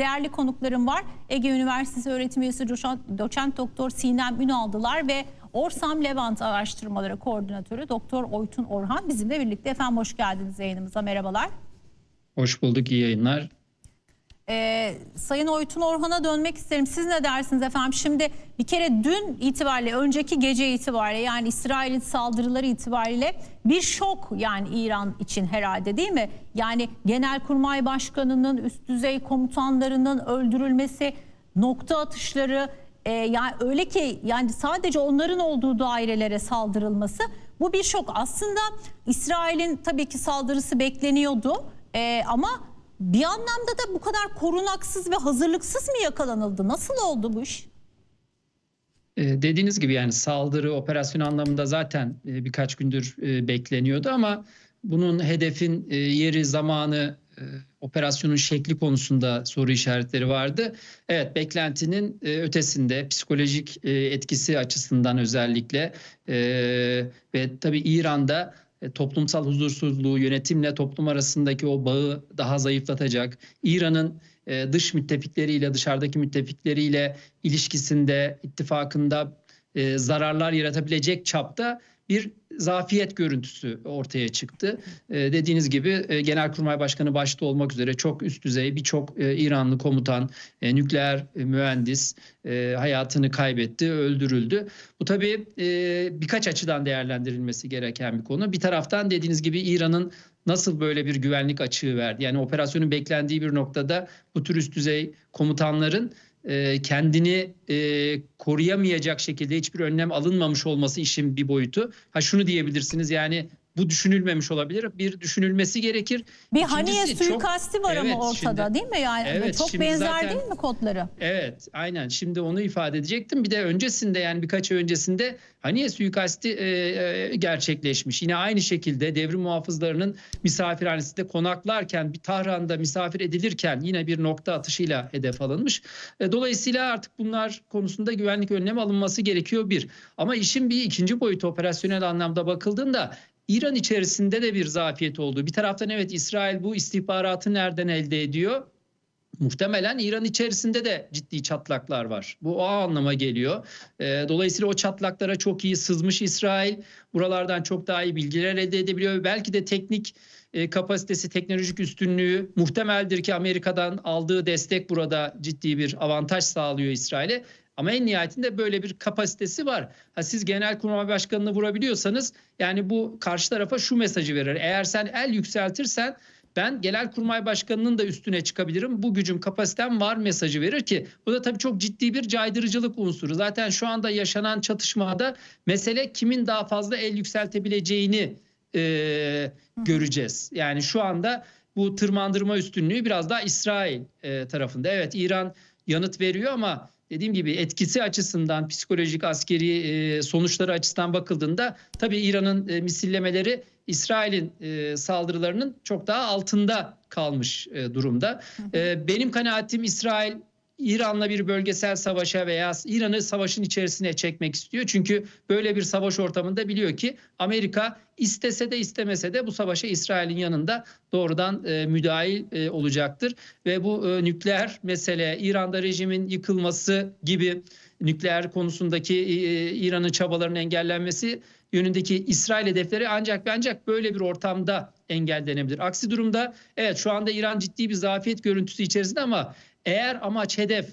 değerli konuklarım var. Ege Üniversitesi öğretim üyesi doçent, doktor Sinem Ünaldılar ve Orsam Levant Araştırmaları Koordinatörü Doktor Oytun Orhan bizimle birlikte. Efendim hoş geldiniz yayınımıza. Merhabalar. Hoş bulduk, iyi yayınlar. Ee, Sayın Oytun Orhan'a dönmek isterim. Siz ne dersiniz efendim? Şimdi bir kere dün itibariyle, önceki gece itibariyle yani İsrail'in saldırıları itibariyle bir şok yani İran için herhalde değil mi? Yani Genelkurmay Başkanı'nın, üst düzey komutanlarının öldürülmesi, nokta atışları, e, yani öyle ki yani sadece onların olduğu dairelere saldırılması bu bir şok. Aslında İsrail'in tabii ki saldırısı bekleniyordu e, ama bir anlamda da bu kadar korunaksız ve hazırlıksız mı yakalanıldı? Nasıl oldu bu iş? Ee, dediğiniz gibi yani saldırı operasyon anlamında zaten e, birkaç gündür e, bekleniyordu ama bunun hedefin e, yeri, zamanı, operasyonun şekli konusunda soru işaretleri vardı. Evet beklentinin ötesinde psikolojik etkisi açısından özellikle ve tabii İran'da toplumsal huzursuzluğu, yönetimle toplum arasındaki o bağı daha zayıflatacak. İran'ın e, dış müttefikleriyle, dışarıdaki müttefikleriyle ilişkisinde, ittifakında e, zararlar yaratabilecek çapta bir zafiyet görüntüsü ortaya çıktı. E, dediğiniz gibi e, Genelkurmay Başkanı başta olmak üzere çok üst düzey birçok e, İranlı komutan, e, nükleer e, mühendis e, hayatını kaybetti, öldürüldü. Bu tabii e, birkaç açıdan değerlendirilmesi gereken bir konu. Bir taraftan dediğiniz gibi İran'ın nasıl böyle bir güvenlik açığı verdi? Yani operasyonun beklendiği bir noktada bu tür üst düzey komutanların e, kendini e, koruyamayacak şekilde hiçbir önlem alınmamış olması işin bir boyutu. Ha şunu diyebilirsiniz yani bu düşünülmemiş olabilir. Bir düşünülmesi gerekir. Bir Haniye çok- suikasti var Evet, ama ortada şimdi- değil mi? Yani Evet, çok benzer zaten- değil mi kodları? Evet, aynen. Şimdi onu ifade edecektim. Bir de öncesinde yani birkaç ay öncesinde Haniye suikasti e, e, gerçekleşmiş. Yine aynı şekilde devrim muhafızlarının misafirhanesinde konaklarken bir Tahran'da misafir edilirken yine bir nokta atışıyla hedef alınmış. E, dolayısıyla artık bunlar konusunda güvenlik önlemi alınması gerekiyor bir. Ama işin bir ikinci boyutu operasyonel anlamda bakıldığında İran içerisinde de bir zafiyet olduğu. Bir taraftan evet İsrail bu istihbaratı nereden elde ediyor? Muhtemelen İran içerisinde de ciddi çatlaklar var. Bu o anlama geliyor. Ee, dolayısıyla o çatlaklara çok iyi sızmış İsrail. Buralardan çok daha iyi bilgiler elde edebiliyor. Belki de teknik e, kapasitesi, teknolojik üstünlüğü muhtemeldir ki Amerika'dan aldığı destek burada ciddi bir avantaj sağlıyor İsrail'e. Ama en nihayetinde böyle bir kapasitesi var. Ha siz Genelkurmay Başkanı'nı vurabiliyorsanız yani bu karşı tarafa şu mesajı verir. Eğer sen el yükseltirsen ben Genelkurmay Başkanı'nın da üstüne çıkabilirim. Bu gücüm, kapasitem var mesajı verir ki bu da tabii çok ciddi bir caydırıcılık unsuru. Zaten şu anda yaşanan çatışmada mesele kimin daha fazla el yükseltebileceğini e, göreceğiz. Yani şu anda bu tırmandırma üstünlüğü biraz daha İsrail e, tarafında. Evet İran yanıt veriyor ama dediğim gibi etkisi açısından psikolojik askeri e, sonuçları açısından bakıldığında tabii İran'ın e, misillemeleri İsrail'in e, saldırılarının çok daha altında kalmış e, durumda. E, benim kanaatim İsrail İran'la bir bölgesel savaşa veya İran'ı savaşın içerisine çekmek istiyor. Çünkü böyle bir savaş ortamında biliyor ki Amerika istese de istemese de bu savaşa İsrail'in yanında doğrudan e, müdahil e, olacaktır. Ve bu e, nükleer mesele, İran'da rejimin yıkılması gibi nükleer konusundaki e, İran'ın çabalarının engellenmesi yönündeki İsrail hedefleri ancak ve ancak böyle bir ortamda engellenebilir. Aksi durumda evet şu anda İran ciddi bir zafiyet görüntüsü içerisinde ama eğer amaç hedef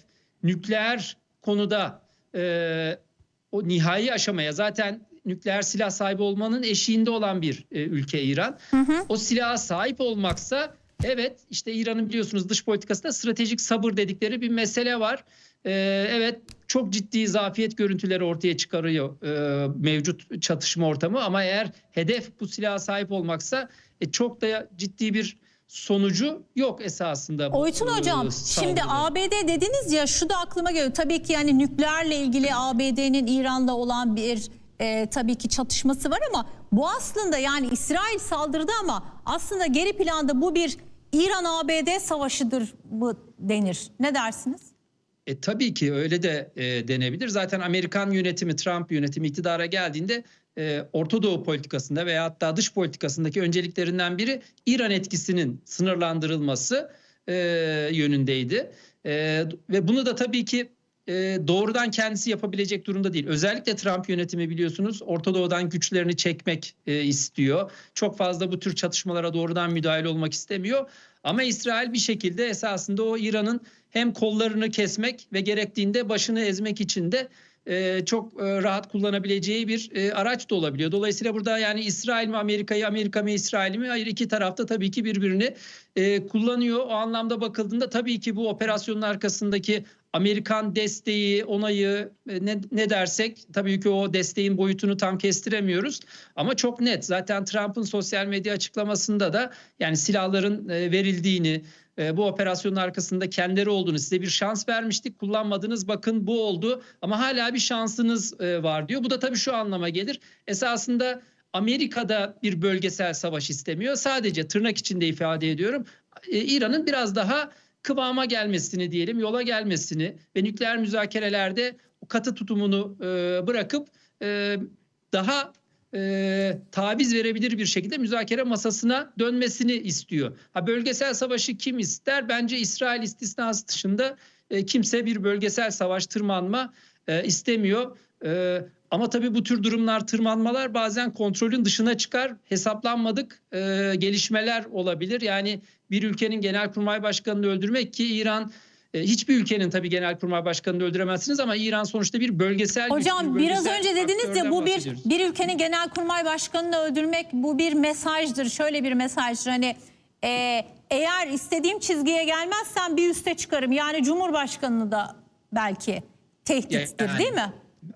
nükleer konuda e, o nihai aşamaya zaten nükleer silah sahibi olmanın eşiğinde olan bir e, ülke İran. O silaha sahip olmaksa evet işte İran'ın biliyorsunuz dış politikasında stratejik sabır dedikleri bir mesele var. E, evet çok ciddi zafiyet görüntüleri ortaya çıkarıyor e, mevcut çatışma ortamı ama eğer hedef bu silaha sahip olmaksa e, çok da ciddi bir sonucu yok esasında. Oytun e, hocam şimdi saldırıların. ABD dediniz ya şu da aklıma geliyor. Tabii ki yani nükleerle ilgili ABD'nin İran'la olan bir e, tabii ki çatışması var ama bu aslında yani İsrail saldırdı ama aslında geri planda bu bir İran-ABD savaşıdır mı denir? Ne dersiniz? E, tabii ki öyle de e, denebilir. Zaten Amerikan yönetimi, Trump yönetimi iktidara geldiğinde e, Orta Doğu politikasında veya hatta dış politikasındaki önceliklerinden biri İran etkisinin sınırlandırılması e, yönündeydi. E, ve bunu da tabii ki e, doğrudan kendisi yapabilecek durumda değil. Özellikle Trump yönetimi biliyorsunuz Orta Doğu'dan güçlerini çekmek istiyor. Çok fazla bu tür çatışmalara doğrudan müdahale olmak istemiyor. Ama İsrail bir şekilde esasında o İran'ın hem kollarını kesmek ve gerektiğinde başını ezmek için de e, çok e, rahat kullanabileceği bir e, araç da olabiliyor. Dolayısıyla burada yani İsrail mi Amerika'yı, Amerika mı İsrail mi? Hayır iki tarafta tabii ki birbirini e, kullanıyor. O anlamda bakıldığında tabii ki bu operasyonun arkasındaki Amerikan desteği, onayı e, ne, ne dersek tabii ki o desteğin boyutunu tam kestiremiyoruz. Ama çok net zaten Trump'ın sosyal medya açıklamasında da yani silahların e, verildiğini, e, bu operasyonun arkasında kendileri olduğunu size bir şans vermiştik. Kullanmadınız bakın bu oldu. Ama hala bir şansınız e, var diyor. Bu da tabii şu anlama gelir. Esasında Amerika'da bir bölgesel savaş istemiyor. Sadece tırnak içinde ifade ediyorum. E, İran'ın biraz daha kıvama gelmesini diyelim yola gelmesini ve nükleer müzakerelerde katı tutumunu bırakıp daha e, taviz verebilir bir şekilde müzakere masasına dönmesini istiyor. Ha bölgesel savaşı kim ister? Bence İsrail istisnası dışında e, kimse bir bölgesel savaş tırmanma e, istemiyor. E, ama tabii bu tür durumlar, tırmanmalar bazen kontrolün dışına çıkar. Hesaplanmadık e, gelişmeler olabilir. Yani bir ülkenin genelkurmay başkanını öldürmek ki İran hiçbir ülkenin tabii genelkurmay başkanını öldüremezsiniz ama İran sonuçta bir bölgesel Hocam biraz bölgesel önce dediniz ya bu bir bir ülkenin genelkurmay başkanını öldürmek bu bir mesajdır. Şöyle bir mesajdır hani e, eğer istediğim çizgiye gelmezsem bir üste çıkarım. Yani Cumhurbaşkanını da belki tehdittir Yani- değil mi?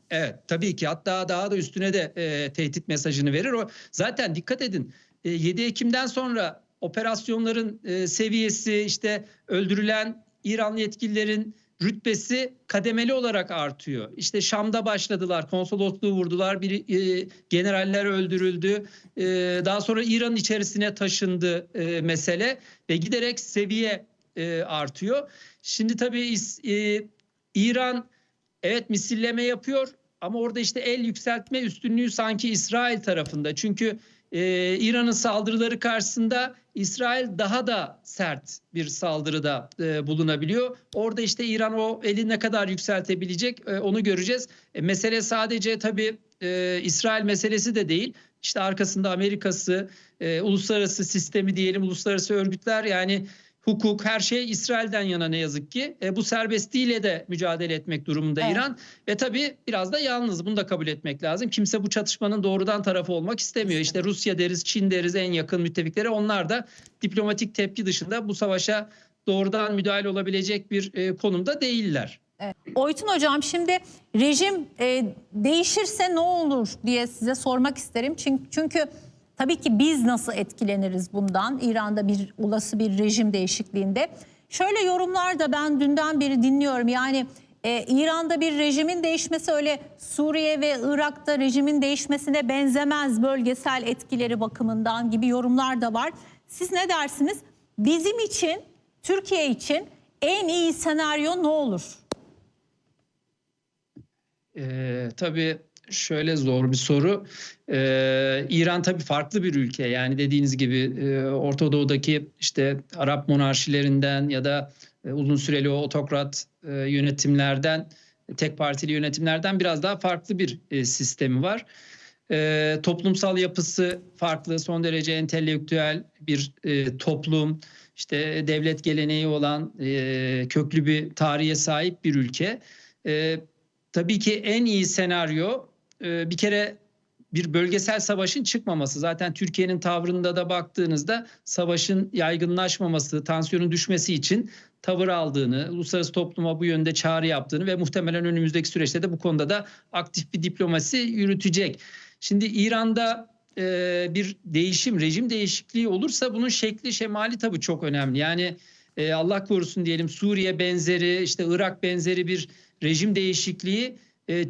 Evet tabii ki hatta daha da üstüne de e, tehdit mesajını verir. O zaten dikkat edin e, 7 Ekim'den sonra operasyonların e, seviyesi işte öldürülen İranlı yetkililerin rütbesi kademeli olarak artıyor. İşte Şam'da başladılar, konsolosluğu vurdular, bir e, generaller öldürüldü. E, daha sonra İran içerisine taşındı e, mesele ve giderek seviye e, artıyor. Şimdi tabii e, İran evet misilleme yapıyor ama orada işte el yükseltme üstünlüğü sanki İsrail tarafında. Çünkü e, İran'ın saldırıları karşısında İsrail daha da sert bir saldırıda e, bulunabiliyor. Orada işte İran o eli ne kadar yükseltebilecek e, onu göreceğiz. E, mesele sadece tabii e, İsrail meselesi de değil. İşte arkasında Amerika'sı, e, uluslararası sistemi diyelim, uluslararası örgütler yani hukuk her şey İsrail'den yana ne yazık ki. E, bu serbestliğiyle de mücadele etmek durumunda Evet. İran ve tabii biraz da yalnız bunu da kabul etmek lazım. Kimse bu çatışmanın doğrudan tarafı olmak istemiyor. İşte Rusya deriz, Çin deriz en yakın müttefikleri. Onlar da diplomatik tepki dışında bu savaşa doğrudan müdahale olabilecek bir e, konumda değiller. Oytun hocam şimdi rejim e, değişirse ne olur diye size sormak isterim. Çünkü, çünkü tabii ki biz nasıl etkileniriz bundan İran'da bir olası bir rejim değişikliğinde. Şöyle yorumlar da ben dünden beri dinliyorum. Yani e, İran'da bir rejimin değişmesi öyle Suriye ve Irak'ta rejimin değişmesine benzemez bölgesel etkileri bakımından gibi yorumlar da var. Siz ne dersiniz? Bizim için, Türkiye için en iyi senaryo ne olur? Ee, tabii şöyle zor bir soru. Ee, İran tabii farklı bir ülke. Yani dediğiniz gibi e, Orta Doğu'daki işte Arap monarşilerinden ya da e, uzun süreli o otokrat e, yönetimlerden, tek partili yönetimlerden biraz daha farklı bir e, sistemi var. E, toplumsal yapısı farklı, son derece entelektüel bir e, toplum. İşte devlet geleneği olan e, köklü bir tarihe sahip bir ülke. E, tabii ki en iyi senaryo e, bir kere bir bölgesel savaşın çıkmaması. Zaten Türkiye'nin tavrında da baktığınızda savaşın yaygınlaşmaması, tansiyonun düşmesi için tavır aldığını, uluslararası topluma bu yönde çağrı yaptığını ve muhtemelen önümüzdeki süreçte de bu konuda da aktif bir diplomasi yürütecek. Şimdi İran'da e, bir değişim, rejim değişikliği olursa bunun şekli şemali tabii çok önemli. Yani e, Allah korusun diyelim Suriye benzeri, işte Irak benzeri bir rejim değişikliği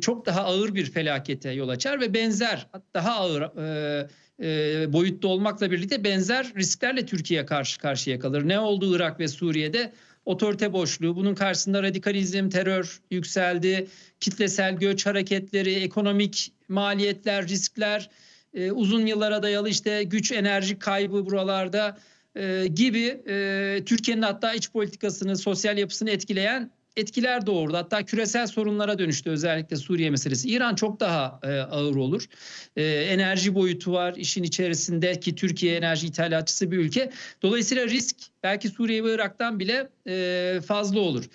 çok daha ağır bir felakete yol açar ve benzer daha ağır e, e, boyutta olmakla birlikte benzer risklerle Türkiye karşı karşıya kalır. Ne oldu Irak ve Suriye'de? Otorite boşluğu, bunun karşısında radikalizm, terör yükseldi, kitlesel göç hareketleri, ekonomik maliyetler, riskler, e, uzun yıllara dayalı işte güç enerji kaybı buralarda e, gibi e, Türkiye'nin hatta iç politikasını, sosyal yapısını etkileyen etkiler doğurdu. Hatta küresel sorunlara dönüştü özellikle Suriye meselesi. İran çok daha e, ağır olur. E, enerji boyutu var işin içerisinde ki Türkiye enerji ithalatçısı bir ülke. Dolayısıyla risk belki Suriye ve Irak'tan bile e, fazla olur.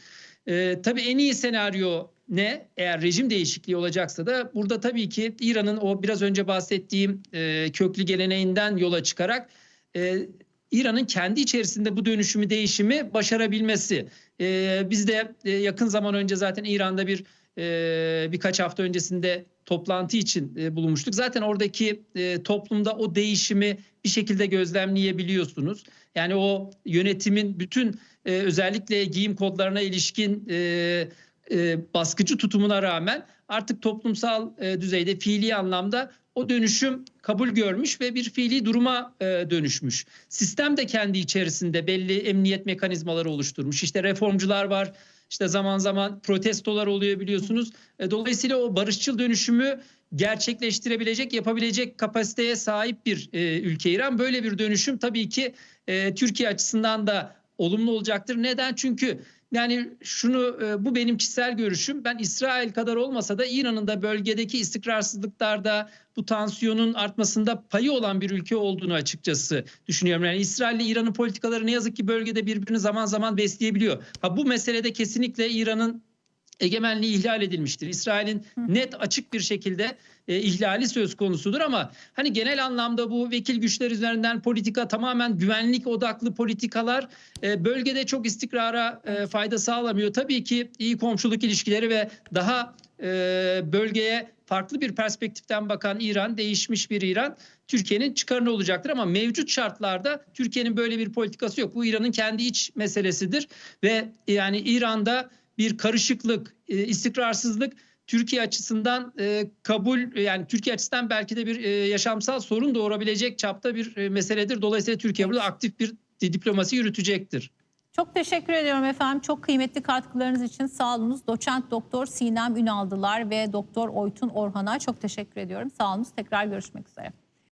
E, tabii en iyi senaryo ne? Eğer rejim değişikliği olacaksa da burada tabii ki İran'ın o biraz önce bahsettiğim e, köklü geleneğinden yola çıkarak e, İran'ın kendi içerisinde bu dönüşümü, değişimi başarabilmesi. E, biz de e, yakın zaman önce zaten İran'da bir e, birkaç hafta öncesinde toplantı için e, bulunmuştuk. Zaten oradaki e, toplumda o değişimi bir şekilde gözlemleyebiliyorsunuz. Yani o yönetimin bütün e, özellikle giyim kodlarına ilişkin e, e, baskıcı tutumuna rağmen artık toplumsal e, düzeyde fiili anlamda o dönüşüm kabul görmüş ve bir fiili duruma e, dönüşmüş. Sistem de kendi içerisinde belli emniyet mekanizmaları oluşturmuş. İşte reformcular var, işte zaman zaman protestolar oluyor biliyorsunuz. E, dolayısıyla o barışçıl dönüşümü gerçekleştirebilecek, yapabilecek kapasiteye sahip bir e, ülke İran. Böyle bir dönüşüm tabii ki e, Türkiye açısından da olumlu olacaktır. Neden? Çünkü yani şunu e, bu benim kişisel görüşüm. Ben İsrail kadar olmasa da İran'ın da bölgedeki istikrarsızlıklarda bu tansiyonun artmasında payı olan bir ülke olduğunu açıkçası düşünüyorum. Yani İsrail ile İran'ın politikaları ne yazık ki bölgede birbirini zaman zaman besleyebiliyor. Ha bu meselede kesinlikle İran'ın egemenliği ihlal edilmiştir. İsrail'in net açık bir şekilde e, ihlali söz konusudur ama hani genel anlamda bu vekil güçler üzerinden politika tamamen güvenlik odaklı politikalar e, bölgede çok istikrara e, fayda sağlamıyor. Tabii ki iyi komşuluk ilişkileri ve daha e, bölgeye farklı bir perspektiften bakan İran, değişmiş bir İran Türkiye'nin çıkarını olacaktır ama mevcut şartlarda Türkiye'nin böyle bir politikası yok. Bu İran'ın kendi iç meselesidir ve yani İran'da bir karışıklık, e, istikrarsızlık Türkiye açısından e, kabul yani Türkiye açısından belki de bir e, yaşamsal sorun doğurabilecek çapta bir e, meseledir. Dolayısıyla Türkiye burada aktif bir diplomasi yürütecektir. Çok teşekkür ediyorum efendim. Çok kıymetli katkılarınız için sağ olunuz. Doçent Doktor Sinem Ünaldılar ve Doktor Oytun Orhan'a çok teşekkür ediyorum. Sağ olunuz. Tekrar görüşmek üzere.